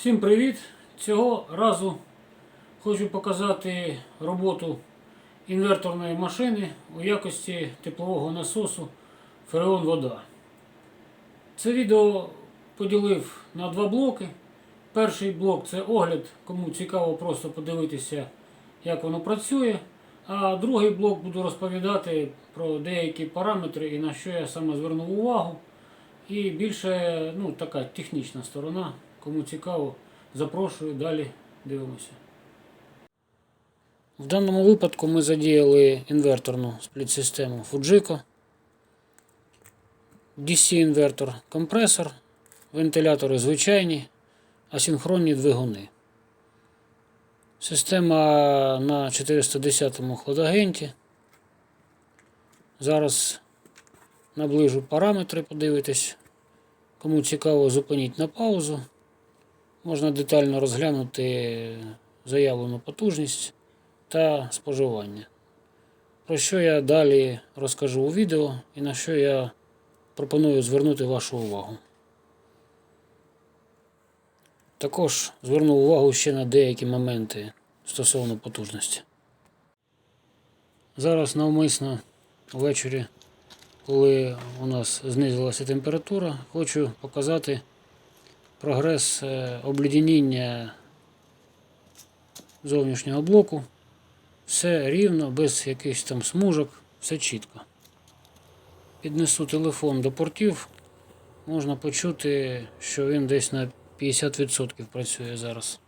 Всім привіт! Цього разу хочу показати роботу інверторної машини у якості теплового насосу Фреон Вода. Це відео поділив на два блоки. Перший блок це огляд, кому цікаво просто подивитися, як воно працює. А другий блок буду розповідати про деякі параметри і на що я саме звернув увагу. І більше ну, така технічна сторона. Кому цікаво, запрошую, далі дивимося. В даному випадку ми задіяли інверторну спліт-систему Fujiko. DC-інвертор, компресор, вентилятори звичайні, асинхронні двигуни. Система на 410 хладагенті. Зараз наближу параметри, подивитись. Кому цікаво, зупиніть на паузу. Можна детально розглянути заявлену потужність та споживання. Про що я далі розкажу у відео і на що я пропоную звернути вашу увагу. Також зверну увагу ще на деякі моменти стосовно потужності. Зараз навмисно ввечері, коли у нас знизилася температура, хочу показати прогрес е, обледеніння зовнішнього блоку. Все рівно, без якихось там смужок, все чітко. Піднесу телефон до портів, можна почути, що він десь на 50% працює зараз.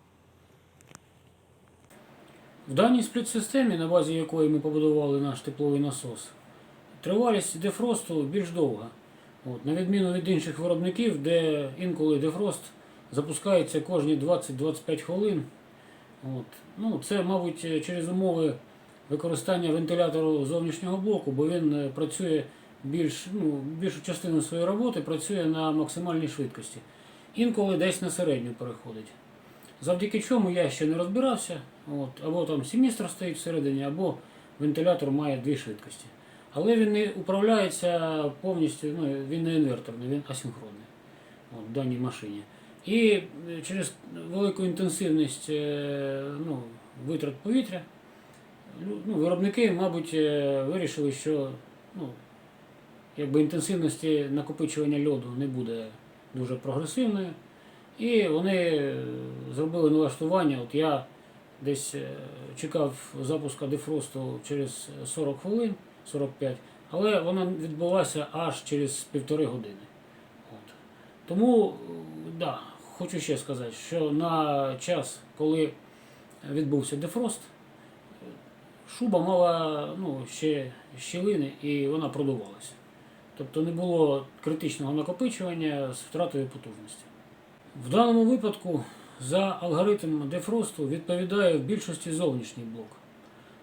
В даній спліт-системі, на базі якої ми побудували наш тепловий насос, тривалість дефросту більш довга. От, на відміну від інших виробників, де інколи дефрост запускається кожні 20-25 хвилин. От. Ну, це, мабуть, через умови використання вентилятору зовнішнього блоку, бо він е, працює більш, ну, більшу частину своєї роботи працює на максимальній швидкості. Інколи десь на середню переходить. Завдяки чому я ще не розбирався. От, або там семістр стоїть всередині, або вентилятор має дві швидкості. Але він не управляється повністю, ну, він не інверторний, він асинхронний от, в даній машині. І е, через велику інтенсивність е, ну, витрат повітря ну, виробники, мабуть, е, вирішили, що ну, якби інтенсивності накопичування льоду не буде дуже прогресивною. І вони зробили налаштування. От я десь чекав запуска дефросту через 40 хвилин, 45, але вона відбулася аж через півтори години. От. Тому, да, хочу ще сказати, що на час, коли відбувся дефрост, шуба мала ну, ще щілини і вона продувалася. Тобто не було критичного накопичування з втратою потужності. В даному випадку за алгоритм дефросту відповідає в більшості зовнішній блок,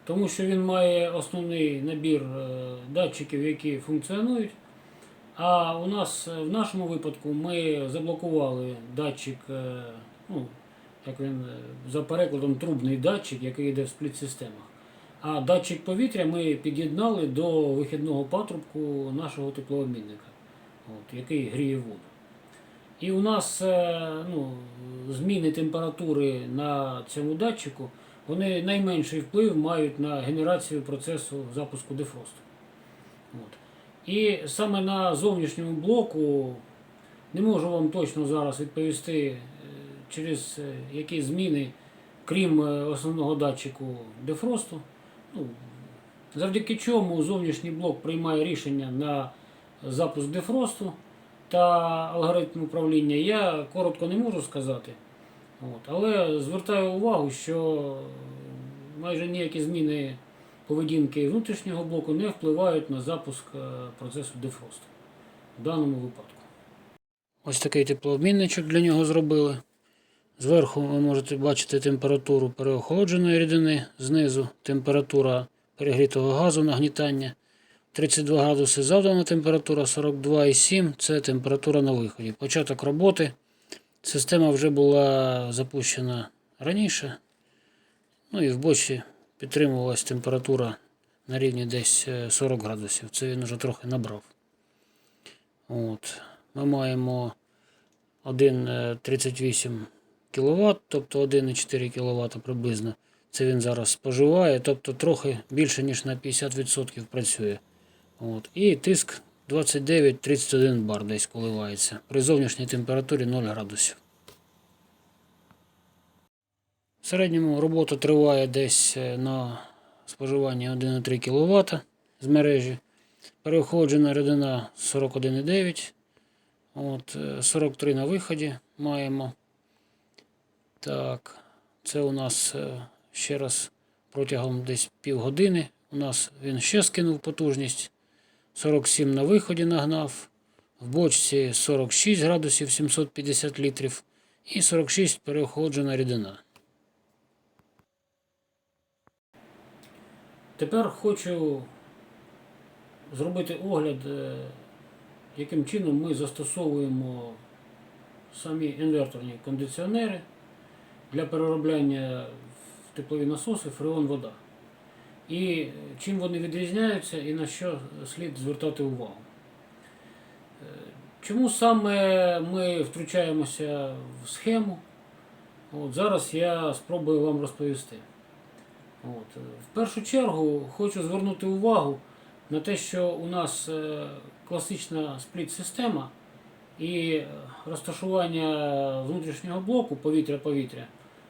тому що він має основний набір е, датчиків, які функціонують. А у нас е, в нашому випадку ми заблокували датчик, е, ну, як він за перекладом трубний датчик, який йде в спліт-системах. А датчик повітря ми під'єднали до вихідного патрубку нашого теплообмінника, от, який гріє воду. І у нас ну, зміни температури на цьому датчику, вони найменший вплив мають на генерацію процесу запуску дефросту. От. І саме на зовнішньому блоку не можу вам точно зараз відповісти, е, через е, які зміни, крім е, основного датчику дефросту. Ну, завдяки чому зовнішній блок приймає рішення на запуск дефросту та алгоритм управління, я коротко не можу сказати. От. Але звертаю увагу, що майже ніякі зміни поведінки внутрішнього блоку не впливають на запуск е, процесу дефросту в даному випадку. Ось такий теплообмінничок для нього зробили. Зверху ви можете бачити температуру переохолодженої рідини, знизу температура перегрітого газу нагнітання. 32 градуси завдана температура, 42,7 це температура на виході. Початок роботи. Система вже була запущена раніше. Ну і в бочі підтримувалась температура на рівні десь е, 40 градусів. Це він вже трохи набрав. От. Ми маємо 1,38 кВт, тобто 1,4 кВт приблизно. Це він зараз споживає, тобто трохи більше, ніж на 50% працює. От. І тиск 29-31 бар десь коливається при зовнішній температурі 0 градусів. В середньому робота триває десь е, на споживанні 1,3 кВт з мережі. Переохолоджена рідина 41,9. От, е, 43 на виході маємо. Так, це у нас е, ще раз протягом десь півгодини. У нас він ще скинув потужність. 47 на виході нагнав. В бочці 46 градусів 750 літрів і 46 переохолоджена рідина. Тепер хочу зробити огляд, е, яким чином ми застосовуємо самі інверторні кондиціонери для переробляння в теплові насоси фреон вода. І чим вони відрізняються і на що слід звертати увагу. Е, Чому саме ми втручаємося в схему? От зараз я спробую вам розповісти. От. е, В першу чергу хочу звернути увагу на те, що у нас е, класична спліт-система і розташування внутрішнього блоку повітря-повітря,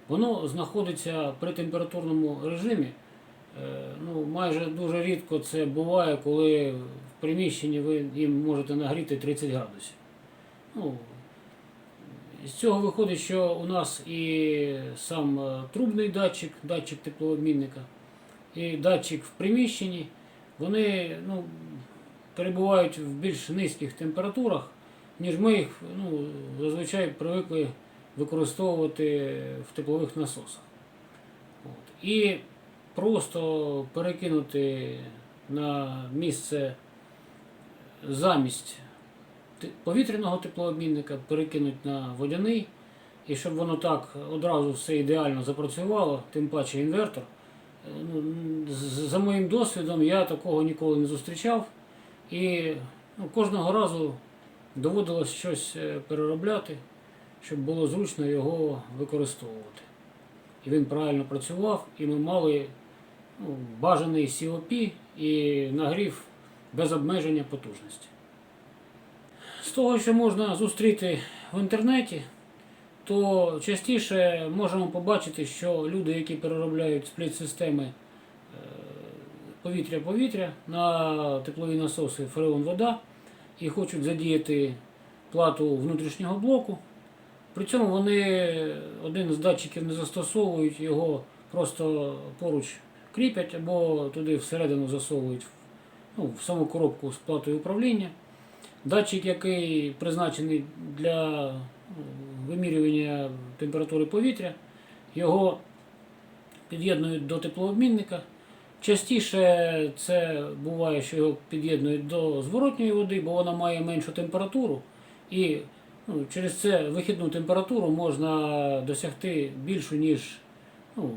воно знаходиться при температурному режимі. Е, Ну, майже дуже рідко це буває, коли в приміщенні ви їм можете нагріти 30 градусів. Ну, з цього виходить, що у нас і сам е, трубний датчик, датчик теплообмінника, і датчик в приміщенні, вони ну, перебувають в більш низьких температурах, ніж ми їх ну, зазвичай привикли використовувати в теплових насосах. От. І просто перекинути на місце замість повітряного теплообмінника, перекинути на водяний, і щоб воно так одразу все ідеально запрацювало, тим паче інвертор. Е, Ну, за моїм досвідом я такого ніколи не зустрічав. І ну, кожного разу доводилось щось е, переробляти, щоб було зручно його використовувати. І він правильно працював, і ми мали бажаний COP і нагрів без обмеження потужності. З того, що можна зустріти в інтернеті, то частіше можемо побачити, що люди, які переробляють спліт-системи е, повітря-повітря на теплові насоси фреон вода і хочуть задіяти плату внутрішнього блоку. При цьому вони один з датчиків не застосовують, його просто поруч кріпять або туди всередину засовують ну, в саму коробку з платою управління. Датчик, який призначений для ну, вимірювання температури повітря, його під'єднують до теплообмінника. Частіше це буває, що його під'єднують до зворотньої води, бо вона має меншу температуру. І ну, через це вихідну температуру можна досягти більшу, ніж ну,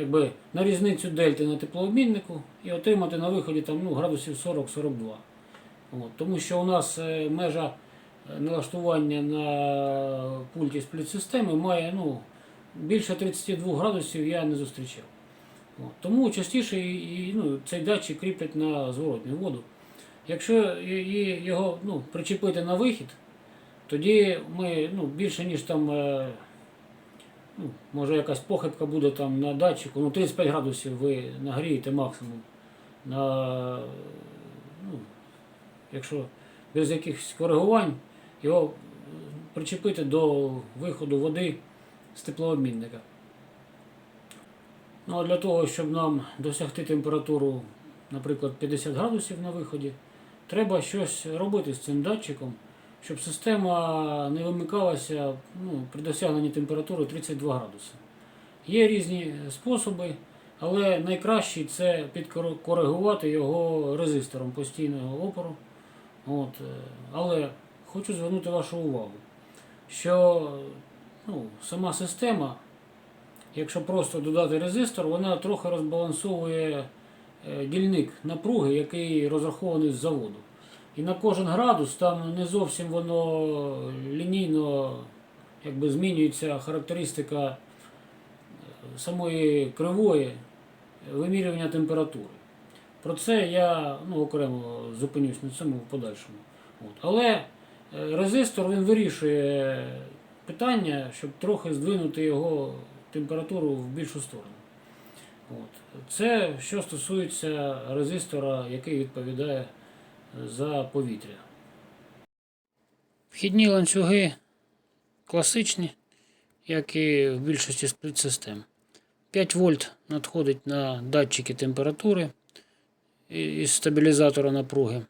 якби, на різницю дельти на теплообміннику і отримати на виході там, ну, градусів 40-42. Тому що у нас е, межа е, налаштування на пульті спліт-системи має ну, більше 32 градусів я не зустрічав. От, тому частіше і, ну, цей датчик кріплять на зворотню воду. Якщо його ну, причепити на вихід, тоді ми ну, більше ніж там, е, ну, може якась похибка буде там на датчику, ну 35 градусів ви нагрієте максимум. На, ну, якщо без якихось коригувань, його е, причепити до виходу води з теплообмінника. Ну, а для того, щоб нам досягти температуру, наприклад, 50 градусів на виході, треба щось робити з цим датчиком, щоб система не вимикалася ну, при досягненні температури 32 градуси. Є різні способи, але найкращий це підкоригувати його резистором постійного опору. От, е, але хочу звернути вашу увагу, що ну, сама система, якщо просто додати резистор, вона трохи розбалансовує е, дільник напруги, який розрахований з заводу. І на кожен градус там не зовсім воно лінійно якби змінюється характеристика е, самої кривої вимірювання температури. Про це я ну, окремо зупинюсь на цьому в подальшому. От. Але е, резистор він вирішує питання, щоб трохи здвинути його температуру в більшу сторону. От. Це що стосується резистора, який відповідає за повітря. Вхідні ланцюги класичні, як і в більшості спліт-систем. 5 вольт надходить на датчики температури із стабілізатора напруги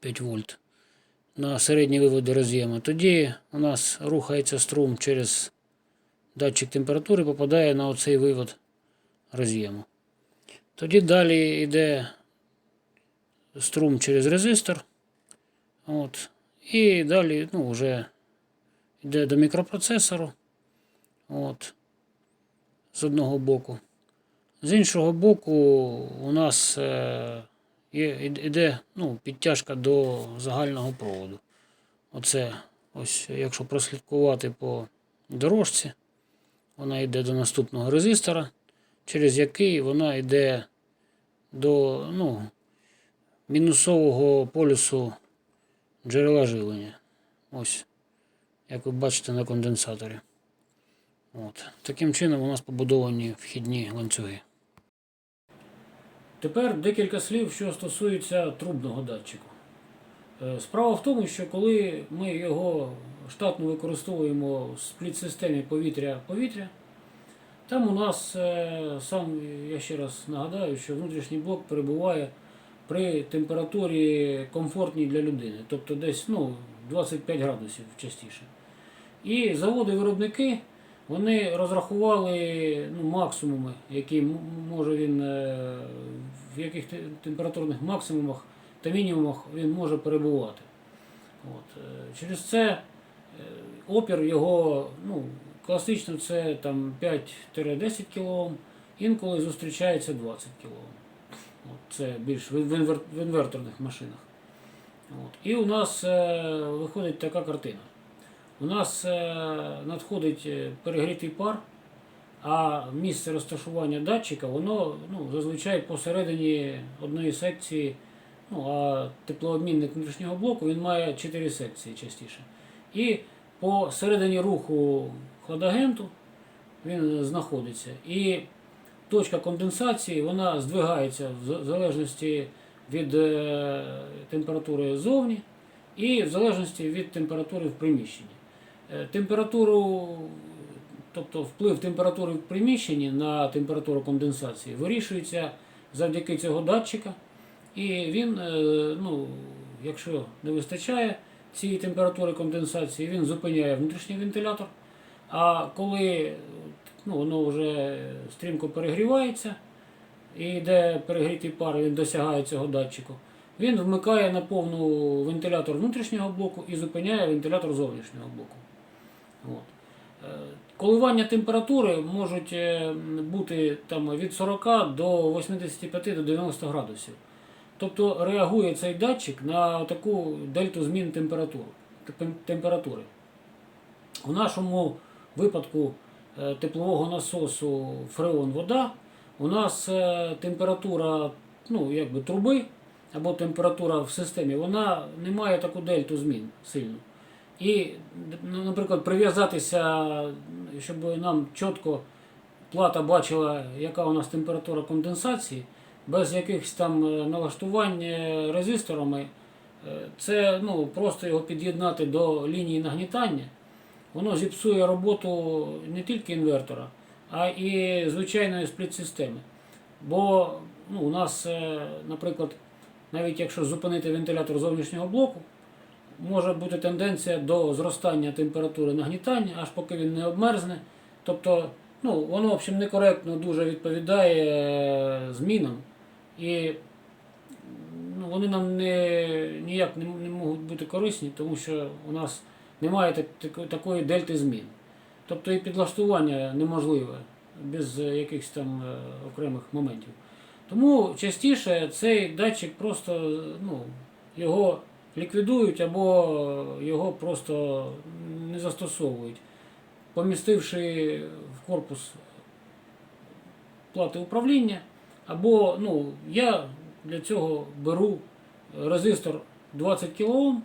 5 вольт на середні виводи роз'єму. Тоді у нас рухається струм через датчик температури, попадає на оцей вивод роз'єму. Тоді далі йде струм через резистор. От. І далі ну, вже йде до мікропроцесору. От. З одного боку. З іншого боку, у нас е, є, іде ну, підтяжка до загального проводу. Оце, ось, якщо прослідкувати по дорожці, вона йде до наступного резистора, через який вона йде до ну, мінусового полюсу джерела живлення. Ось, як ви бачите на конденсаторі. От. Таким чином у нас побудовані вхідні ланцюги. Тепер декілька слів, що стосується трубного датчику. Е, Справа в тому, що коли ми його штатно використовуємо в спліт-системі повітря-повітря, там у нас е, сам, я ще раз нагадаю, що внутрішній блок перебуває при температурі комфортній для людини, тобто десь ну, 25 градусів частіше. І заводи-виробники вони розрахували ну, максимуми, які може він, е, в яких температурних максимумах та мінімумах він може перебувати. От. е, Через це е, опір його ну, класично це там 5-10 кОм, інколи зустрічається 20 кОм. Це більш в інверторних машинах. От. І у нас е, виходить така картина. У нас е, надходить е, перегрітий пар, а місце розташування датчика, воно ну, зазвичай посередині одної секції, ну, а теплообмінник внутрішнього блоку він має 4 секції частіше. І посередині руху хладагенту він знаходиться. І точка конденсації вона здвигається в залежності від е, температури зовні і в залежності від температури в приміщенні. Е, Температуру, тобто вплив температури в приміщенні на температуру конденсації вирішується завдяки цього датчика. І він, е, ну, якщо не вистачає цієї температури конденсації, він зупиняє внутрішній вентилятор. А коли ну, воно вже стрімко перегрівається і йде перегрітий пар, він досягає цього датчику, він вмикає на повну вентилятор внутрішнього блоку і зупиняє вентилятор зовнішнього блоку. От. Е, Коливання температури можуть е, бути там, від 40 до 85 до 90 градусів. Тобто реагує цей датчик на таку дельту змін температури. У нашому випадку теплового насосу фреон вода у нас е, температура ну, якби, труби або температура в системі, вона не має таку дельту змін сильну. І, наприклад, прив'язатися, щоб нам чітко плата бачила, яка у нас температура конденсації, без якихось там е, налаштувань е, резисторами, е, це ну, просто його під'єднати до лінії нагнітання. Воно зіпсує роботу не тільки інвертора, а і звичайної спліт-системи. Бо ну, у нас, е, наприклад, навіть якщо зупинити вентилятор зовнішнього блоку, може бути тенденція до зростання температури нагнітання, аж поки він не обмерзне. Тобто, ну, воно в общем, некоректно дуже відповідає е, змінам. І ну, вони нам не, ніяк не, не можуть бути корисні, тому що у нас немає так, тако- такої дельти змін. Тобто і підлаштування неможливе без е, якихось там е, окремих моментів. Тому частіше цей датчик просто ну, його ліквідують або його просто не застосовують, помістивши в корпус плати управління, або ну, я для цього беру резистор 20 кОм.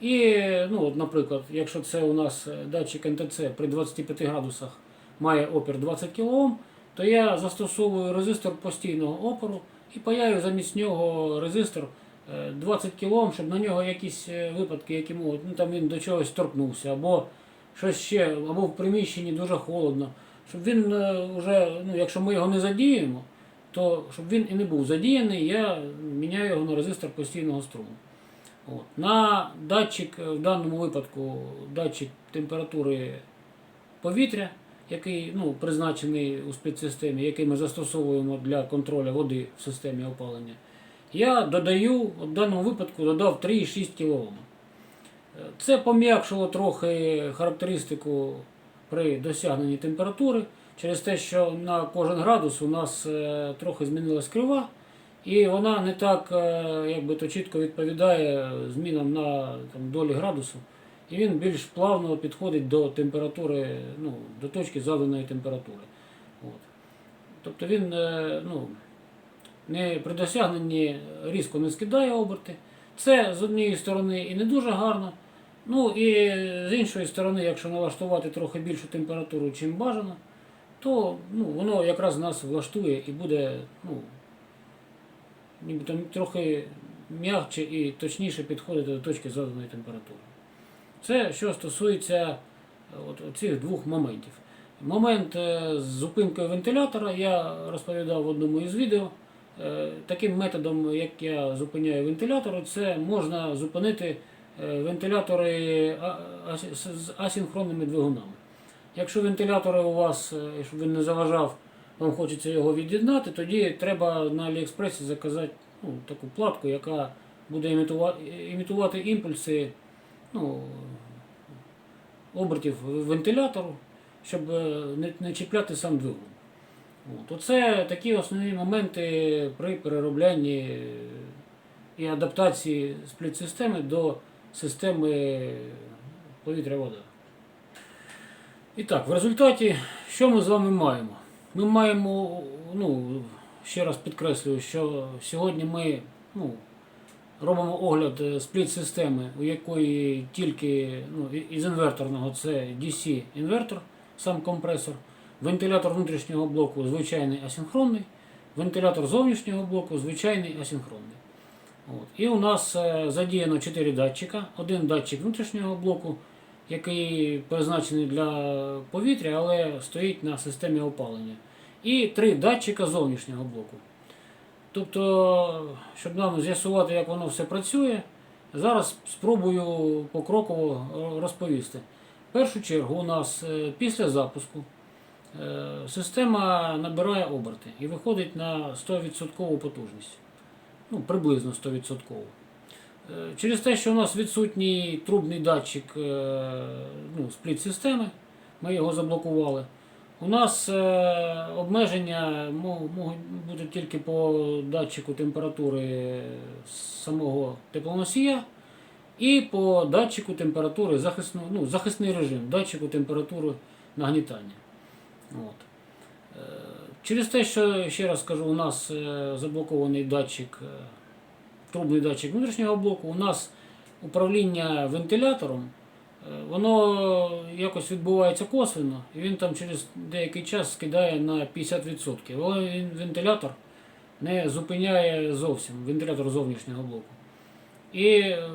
І, ну, наприклад, якщо це у нас е, датчик НТЦ при 25 градусах має опір 20 кОм, то я застосовую резистор постійного опору і паяю замість нього резистор е, 20 кОм, щоб на нього якісь е, випадки, які можуть, ну там він до чогось торкнувся, або щось ще, або в приміщенні дуже холодно, щоб він е, вже, ну, якщо ми його не задіємо, то щоб він і не був задіяний, я міняю його на резистор постійного струму. От. На датчик, е, в даному випадку, датчик температури повітря, який ну, призначений у спецсистемі, який ми застосовуємо для контролю води в системі опалення, я додаю, в даному випадку додав 3,6 кОм. Е, Це пом'якшило трохи характеристику при досягненні температури, через те, що на кожен градус у нас е, трохи змінилась крива, і вона не так е, якби, то чітко відповідає змінам на там, долі градусу. І він більш плавно підходить до температури, ну, до точки заданої температури. От. Тобто він е, ну, не при досягненні різко не скидає оберти. Це з однієї сторони і не дуже гарно. Ну і з іншої сторони, якщо налаштувати трохи більшу температуру, чим бажано, то ну, воно якраз нас влаштує і буде ну, нібито трохи м'якче і точніше підходити до точки заданої температури. Це що стосується е, от, цих двох моментів. Момент е, з зупинкою вентилятора я розповідав в одному із відео. Е, Таким методом, як я зупиняю вентилятори, це можна зупинити вентилятори з асінхронними двигунами. Якщо вентилятори у вас, щоб він не заважав, вам хочеться його від'єднати, тоді треба на Аліекспресі заказати ну, таку платку, яка буде імітувати, імітувати імпульси ну, обертів вентилятору, щоб е, не, не чіпляти сам двигун. От. Оце такі основні моменти при перероблянні і адаптації спліт-системи до системи повітря-вода. І так, в результаті, що ми з вами маємо? Ми маємо, ну, ще раз підкреслюю, що сьогодні ми ну, робимо огляд е, спліт-системи, у якої тільки ну, із інверторного це DC-інвертор, сам компресор, вентилятор внутрішнього блоку звичайний асинхронний, вентилятор зовнішнього блоку звичайний асинхронний. От. І у нас е, задіяно 4 датчика. Один датчик внутрішнього блоку, який призначений для повітря, але стоїть на системі опалення. І три датчика зовнішнього блоку. Тобто, щоб нам з'ясувати, як воно все працює, зараз спробую покроково розповісти. В першу чергу у нас е, після запуску е, система набирає оберти і виходить на 100% потужність. Ну, приблизно 100%. Е, Через те, що у нас відсутній трубний датчик е, ну, спліт-системи, ми його заблокували. У нас е, обмеження можуть бути тільки по датчику температури самого теплоносія і по датчику температури захисну, ну, захисний режим, датчику температури нагнітання. От. Через те, що ще раз кажу, у нас заблокований датчик, трубний датчик внутрішнього блоку, у нас управління вентилятором, е, воно якось відбувається косвенно, і він там через деякий час скидає на 50%. Але вентилятор не зупиняє зовсім, вентилятор зовнішнього блоку. І е,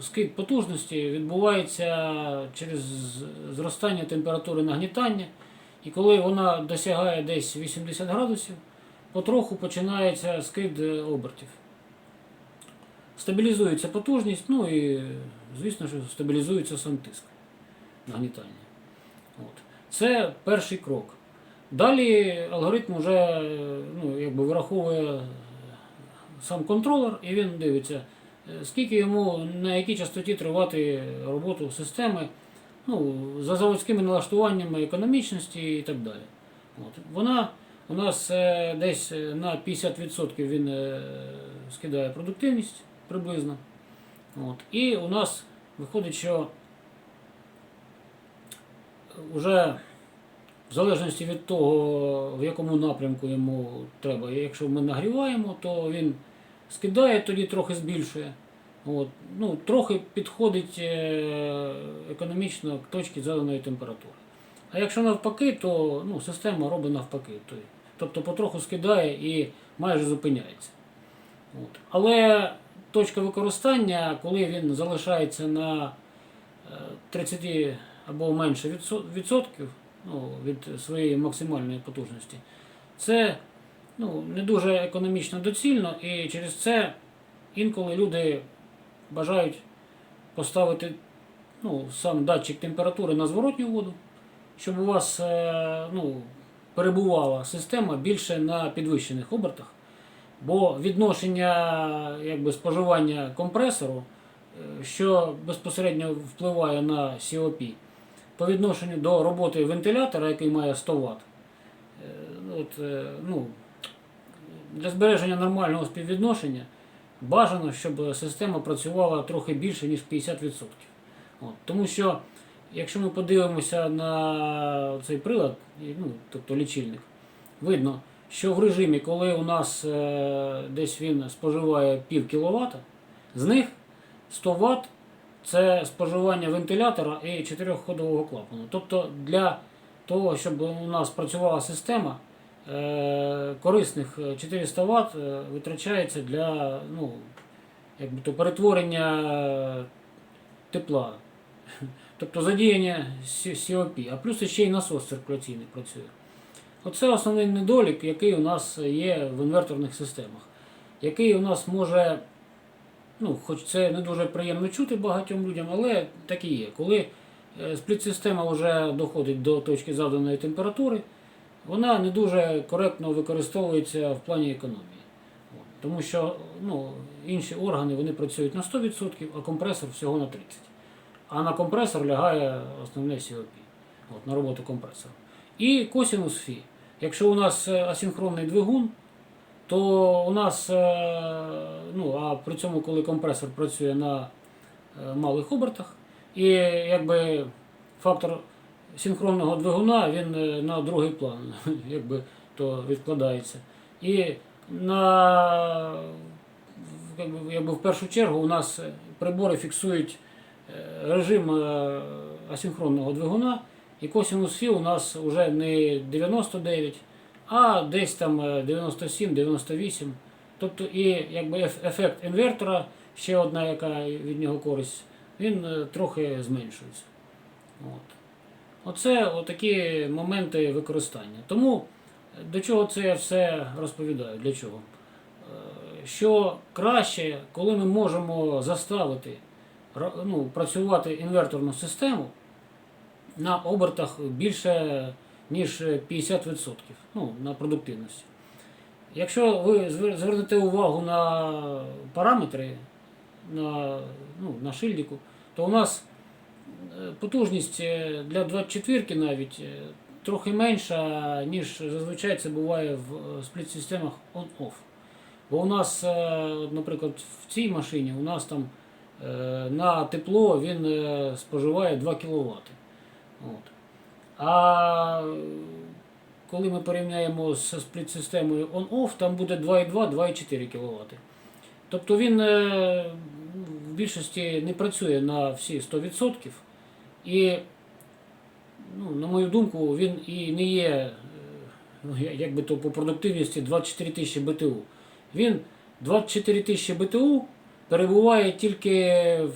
скид потужності відбувається через зростання температури нагнітання. І коли вона досягає десь 80 градусів, потроху починається скид обертів. Стабілізується потужність, ну і, звісно, що стабілізується сам тиск нагнітання. От. Це перший крок. Далі алгоритм вже ну, якби вираховує сам контролер, і він дивиться, е, скільки йому на якій частоті тривати роботу системи, ну, за заводськими налаштуваннями економічності і так далі. От. Вона у нас е, десь е, на 50% він скидає продуктивність приблизно. От. І у нас виходить, що вже в залежності від того, в якому напрямку йому треба. Якщо ми нагріваємо, то він скидає, тоді трохи збільшує. От. Ну, трохи підходить е, економічно к точці заданої температури. А якщо навпаки, то ну, система робить навпаки. Тобто потроху скидає і майже зупиняється. От. Але точка використання, коли він залишається на е, 30 або менше відсотків ну, від своєї максимальної потужності, це ну, не дуже економічно доцільно, і через це інколи люди бажають поставити ну, сам датчик температури на зворотню воду, щоб у вас е, ну, перебувала система більше на підвищених обертах. Бо відношення якби, споживання компресору, е, що безпосередньо впливає на COP, по відношенню до роботи вентилятора, який має 100 Вт, от, е, ну, для збереження нормального співвідношення бажано, щоб система працювала трохи більше, ніж 50%. От, тому що, якщо ми подивимося на цей прилад, ну, тобто лічильник, видно, що в режимі, коли у нас е, десь він споживає пів кіловата, з них 100 Вт це споживання вентилятора і чотирьохходового клапану. Тобто для того, щоб у нас працювала система, е, корисних 400 Вт е, витрачається для ну, якби то перетворення тепла. Тобто задіяння COP, а плюс ще й насос циркуляційний працює. Оце основний недолік, який у нас є в інверторних системах, який у нас може, ну, хоч це не дуже приємно чути багатьом людям, але так і є. Коли е, спліт-система вже доходить до точки заданої температури, вона не дуже коректно використовується в плані економії. Тому що ну, інші органи вони працюють на 100%, а компресор всього на 30%. А на компресор лягає основне COP, от, на роботу компресора. І косинус Фі. Якщо у нас е, асинхронний двигун, то у нас, е, ну, а при цьому, коли компресор працює на е, малих обертах, і якби фактор синхронного двигуна він на другий план якби, то відкладається. І на, якби, якби в першу чергу у нас прибори фіксують режим асинхронного двигуна, і косинус Фі у нас вже не 99, а десь там е, 97-98. Тобто і якби ефект інвертора, ще одна, яка від нього користь, він е, трохи зменшується. От. Оце отакі моменти використання. Тому е, до чого це я все розповідаю? Для чого? Е, Що краще, коли ми можемо заставити ну, працювати інверторну систему на обертах більше ніж 50% ну, на продуктивності. Якщо ви звернете увагу на параметри на, ну, на шильдику, то у нас е, потужність е, для 24 навіть е, трохи менша, ніж зазвичай це буває в спліт-системах on-off. Бо у нас, наприклад, в цій машині у нас там на тепло він споживає 2 кВт. От. А коли ми порівняємо з спліт-системою on-off, там буде 2,2-2,4 кВт. Тобто він е, в більшості не працює на всі 100%. І, ну, на мою думку, він і не є, е, ну, як би то по продуктивності 24 тисячі БТУ. Він 24 тисячі БТУ перебуває тільки в,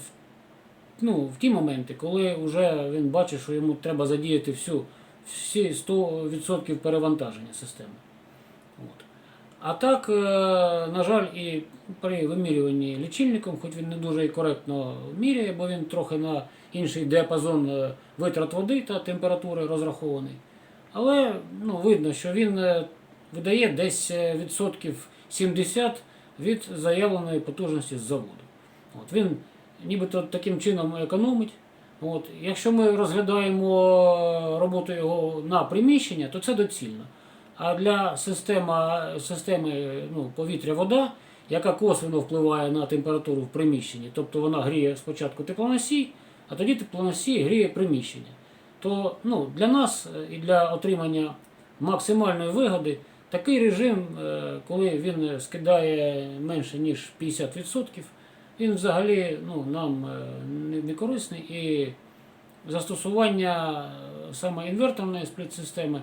ну, в ті моменти, коли вже він бачить, що йому треба задіяти всю, всі 100% перевантаження системи. От. А так, е, на жаль, і при вимірюванні лічильником, хоч він не дуже і коректно міряє, бо він трохи на інший діапазон е, витрат води та температури розрахований. Але ну, видно, що він е, видає десь відсотків 70 від заявленої потужності з заводу. От, він нібито таким чином економить. От, якщо ми розглядаємо роботу його на приміщення, то це доцільно. А для системи, системи ну, повітря-вода яка косвенно впливає на температуру в приміщенні. Тобто вона гріє спочатку теплоносій, а тоді теплоносій гріє приміщення. То ну, для нас е, і для отримання максимальної вигоди такий режим, е, коли він скидає менше ніж 50%, він взагалі ну, нам е, не- корисний і застосування е, саме інверторної спліт-системи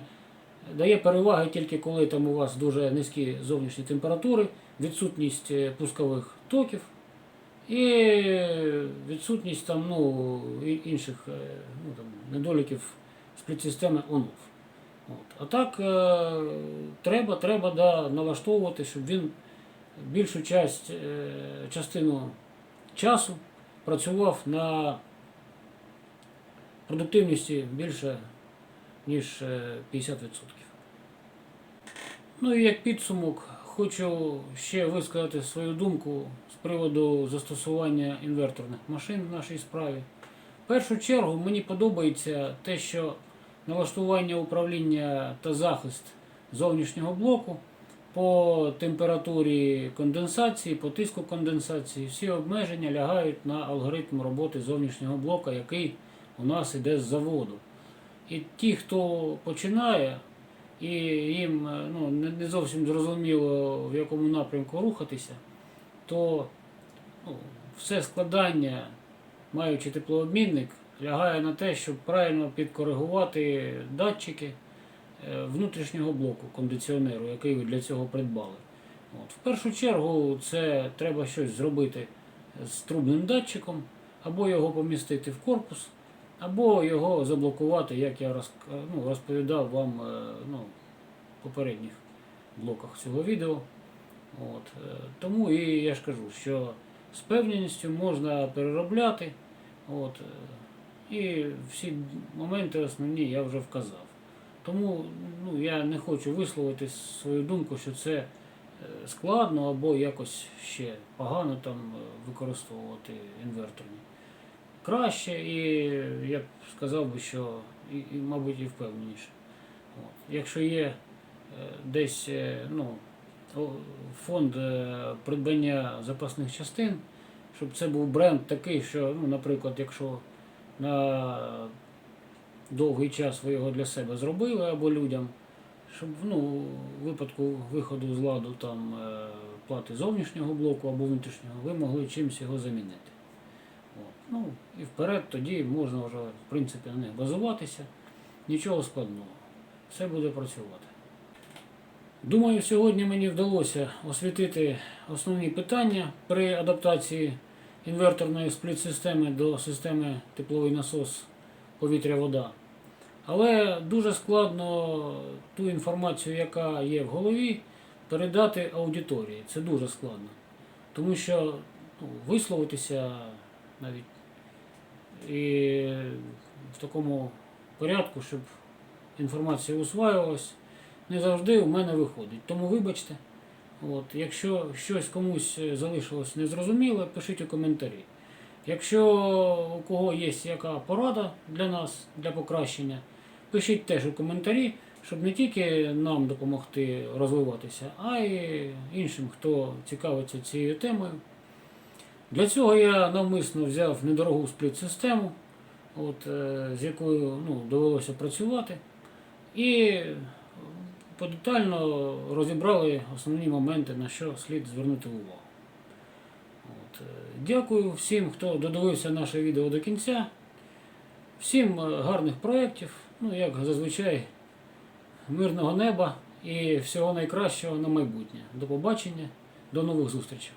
дає переваги тільки коли там у вас дуже низькі зовнішні температури, відсутність е, пускових токів і відсутність там, ну, інших е, ну, там, недоліків спліт-системи on-off. От. А так е, треба, треба да, налаштовувати, щоб він більшу часть, е, частину часу працював на продуктивності більше, ніж е, 50%. Ну і як підсумок, хочу ще висказати свою думку з приводу застосування інверторних машин в нашій справі. В першу чергу мені подобається те, що налаштування управління та захист зовнішнього блоку по температурі конденсації, по тиску конденсації, всі обмеження лягають на алгоритм роботи зовнішнього блока, який у нас іде з заводу. І ті, хто починає, і їм е, ну, не зовсім зрозуміло, в якому напрямку рухатися, то ну, все складання, маючи теплообмінник, лягає на те, щоб правильно підкоригувати датчики внутрішнього блоку кондиціонеру, який ви для цього придбали. От. В першу чергу це треба щось зробити з трубним датчиком, або його помістити в корпус, або його заблокувати, як я розк- ну, розповідав вам е, ну, в попередніх блоках цього відео. От. е, Тому і я ж кажу, що з певністю можна переробляти. От. е, І всі моменти основні я вже вказав. Тому ну, я не хочу висловити свою думку, що це е, складно або якось ще погано там е, використовувати інверторні. Краще і я б сказав би, що і, і мабуть і впевненіше. От. Якщо є е, десь ну, фонд придбання запасних частин, щоб це був бренд такий, що, ну, наприклад, якщо на довгий час ви його для себе зробили або людям, щоб ну, у випадку виходу з ладу там, е, плати зовнішнього блоку або внутрішнього, ви могли чимось його замінити. От. Ну, і вперед тоді можна вже в принципі на них базуватися. Нічого складного. Все буде працювати. Думаю, сьогодні мені вдалося освітити основні питання при адаптації інверторної спліт-системи до системи тепловий насос повітря-вода. Але дуже складно ту інформацію, яка є в голові, передати аудиторії. Це дуже складно. Тому що ну, висловитися навіть і в такому порядку, щоб інформація усваювалась, не завжди у мене виходить. Тому вибачте, от, якщо щось комусь залишилось незрозуміло, пишіть у коментарі. Якщо у кого є яка порада для нас, для покращення, пишіть теж у коментарі, щоб не тільки нам допомогти розвиватися, а й іншим, хто цікавиться цією темою. Для цього я навмисно взяв недорогу спліт-систему, от, е, з якою ну, довелося працювати, і подетально розібрали основні моменти, на що слід звернути увагу. От, е, дякую всім, хто додивився наше відео до кінця. Всім е, гарних проєктів, ну як зазвичай, мирного неба і всього найкращого на майбутнє. До побачення, до нових зустрічей.